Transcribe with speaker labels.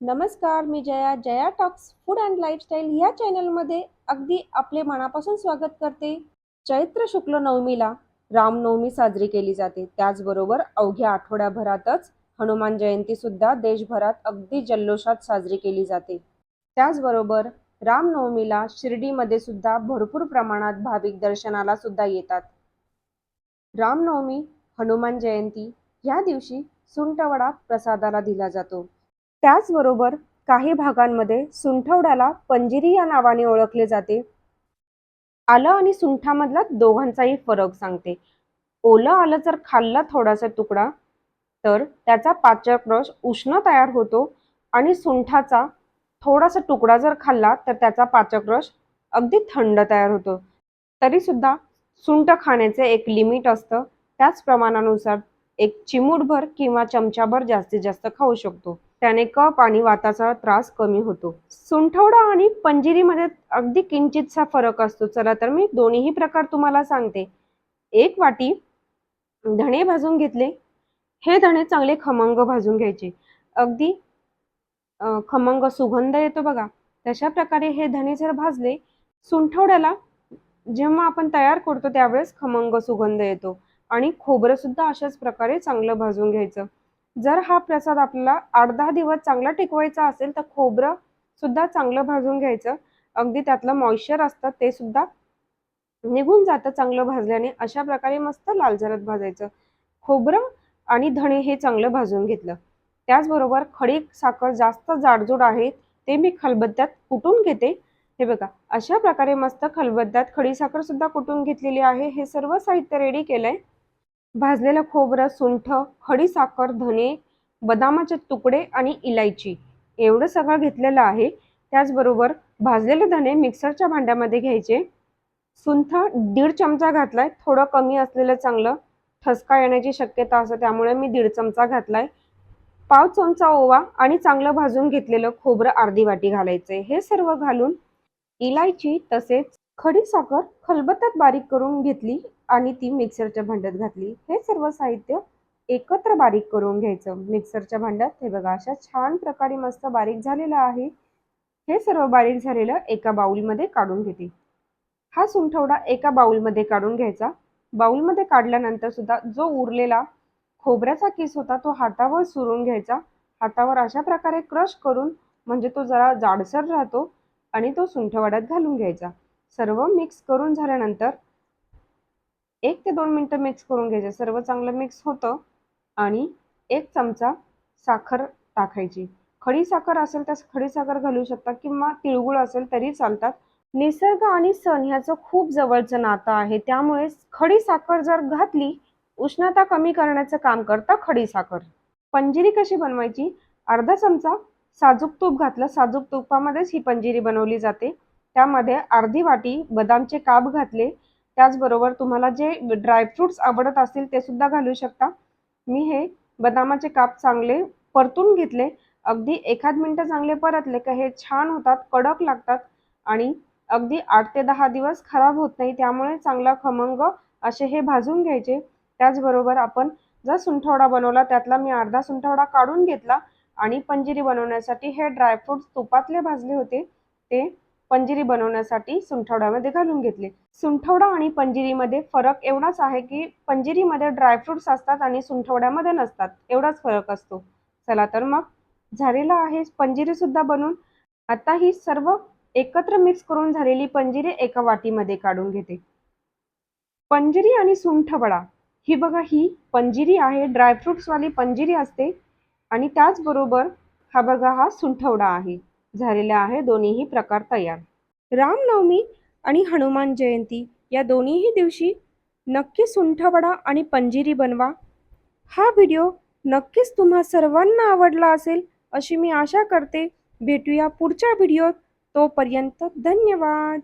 Speaker 1: नमस्कार मी Jaya. Jaya talks food and lifestyle ह्या चॅनलमध्ये अगदी आपले मनापासून स्वागत करते. चैत्र शुक्ल नवमीला रामनवमी साजरी केली जाते. त्याचबरोबर अवघ्या आठवड्याभरातच हनुमान जयंती सुद्धा देशभरात अगदी जल्लोषात साजरी केली जाते. त्याचबरोबर रामनवमीला शिर्डीमध्ये सुद्धा भरपूर प्रमाणात भाविक दर्शनाला सुद्धा येतात. रामनवमी हनुमान जयंती या दिवशी सुंटवडा प्रसादाला दिला जातो. त्याचबरोबर काही भागांमध्ये सुंठवड्याला पंजिरी या नावाने ओळखले जाते. आलं आणि सुंठामधला दोघांचाही फरक सांगते. ओलं आलं जर खाल्लं थोडासा तुकडा तर त्याचा पाचक रस उष्ण तयार होतो आणि सुंठाचा थोडासा तुकडा जर खाल्ला तर त्याचा पाचक रस अगदी थंड तयार होतो. तरी सुद्धा सुंठ खाण्याचे एक लिमिट असतं. त्याच प्रमाणानुसार एक चिमूटभर किंवा चमचाभर जास्तीत जास्त खाऊ शकतो. त्याने कप आणि वाताचा त्रास कमी होतो. सुंठवडा आणि पंजिरीमध्ये अगदी किंचितसा फरक असतो. चला तर मी दोन्हीही प्रकार तुम्हाला सांगते. एक वाटी धणे भाजून घेतले. हे धणे चांगले खमंग भाजून घ्यायचे. अगदी खमंग सुगंध येतो बघा. तशा प्रकारे हे धणे जर भाजले सुंठवड्याला जेव्हा आपण तयार करतो त्यावेळेस खमंग सुगंध येतो. आणि खोबरं सुद्धा अशाच प्रकारे चांगलं भाजून घ्यायचं. जर हा प्रसाद आपल्याला आठ दहा दिवस चांगला टिकवायचा असेल तर खोबरं सुद्धा चांगलं भाजून घ्यायचं. अगदी त्यातलं मॉइश्चर असतं ते सुद्धा निघून जातं चांगलं भाजल्याने. अशा प्रकारे मस्त लालसरत भाजायचं. खोबरं आणि धणे हे चांगलं भाजून घेतलं. त्याचबरोबर खडी साखर जास्त जाडजूड आहे ते मी खलबत्त्यात कुटून घेते. हे बघा अशा प्रकारे मस्त खलबत्त्यात खडी साखर सुद्धा कुटून घेतलेली आहे. हे सर्व साहित्य रेडी केलंय. भाजलेलं खोबरं सुंठ खडी साखर धने बदामाचे तुकडे आणि इलायची एवढं सगळं घेतलेलं आहे. त्याचबरोबर भाजलेले धने मिक्सरच्या भांड्यामध्ये घ्यायचे. सुंठ दीड चमचा घातलाय. थोडं कमी असलेलं चांगलं ठसका येण्याची शक्यता असते त्यामुळे मी दीड चमचा घातलाय. पाव चमचा ओवा आणि चांगलं भाजून घेतलेलं खोबरं अर्धी वाटी घालायचंय हे सर्व घालून इलायची तसेच खडी साखर खलबत्त्यात बारीक करून घेतली. आणि ती मिक्सरच्या भांड्यात घातली. हे सर्व साहित्य एकत्र बारीक करून घ्यायचं. मिक्सरच्या भांड्यात हे बघा अशा छान प्रकारे मस्त बारीक झालेलं आहे. हे सर्व बारीक झालेलं एका बाउलमध्ये काढून घेते. हा सुंठवडा एका बाउलमध्ये काढून घ्यायचा. बाउलमध्ये काढल्यानंतर सुद्धा जो उरलेला खोबऱ्याचा किस होता तो हातावर सुरून घ्यायचा. हातावर अशा प्रकारे क्रश करून म्हणजे तो जरा जाडसर राहतो आणि तो सुंठवड्यात घालून घ्यायचा. सर्व मिक्स करून झाल्यानंतर एक ते दोन मिनटं मिक्स करून घ्यायचं. सर्व चांगलं मिक्स होतं आणि एक चमचा साखर टाकायची. खडी साखर असेल तर खडी साखर घालू शकता किंवा तिळगुळ असेल तरी चालतात. निसर्ग आणि सण ह्याचं खूप जवळचं नातं आहे. त्यामुळे खडी साखर जर घातली उष्णता कमी करण्याचं काम करतं खडी साखर. पंजिरी कशी बनवायची? अर्धा चमचा साजूक तूप घातलं. साजूक तुपामध्येच ही पंजिरी बनवली जाते. त्यामध्ये अर्धी वाटी बदामचे काप घातले. त्याचबरोबर तुम्हाला जे ड्रायफ्रुट्स आवडत असतील ते सुद्धा घालू शकता. मी हे बदामाचे काप चांगले परतून घेतले. अगदी एखाद मिनटं चांगले परतले का हे छान होतात कडक लागतात आणि अगदी आठ ते दहा दिवस खराब होत नाही त्यामुळे चांगला खमंग असे हे भाजून घ्यायचे. त्याचबरोबर आपण जर सुंठवडा बनवला त्यातला मी अर्धा सुंठवडा काढून घेतला आणि पंजिरी बनवण्यासाठी हे ड्रायफ्रुट्स तुपातले भाजले होते. ते पंजिरी बनवण्यासाठी सुंठवड्यामध्ये घालून घेतले. सुंठवडा आणि पंजिरीमध्ये फरक एवढाच आहे की पंजिरीमध्ये ड्रायफ्रुट्स असतात आणि सुंठवड्यामध्ये नसतात. एवढाच फरक असतो. चला तर मग झालेला आहे. पंजिरी सुद्धा बनवून आता ही सर्व एकत्र मिक्स करून झालेली पंजिरी एका वाटीमध्ये काढून घेते. पंजिरी आणि सुंठवडा. ही बघा ही पंजिरी आहे. ड्रायफ्रुट्सवाली पंजिरी असते. आणि त्याचबरोबर हा बघा हा सुंठवडा आहे. झालेला आहे. दोन्हीही प्रकार तयार. रामनवमी आणि हनुमान जयंती या दोन्हीही दिवशी नक्की सुंठवडा आणि पंजिरी बनवा. हा व्हिडिओ नक्कीच तुम्हा सर्वांना आवडला असेल अशी मी आशा करते. भेटूया पुढच्या व्हिडिओत. तोपर्यंत धन्यवाद.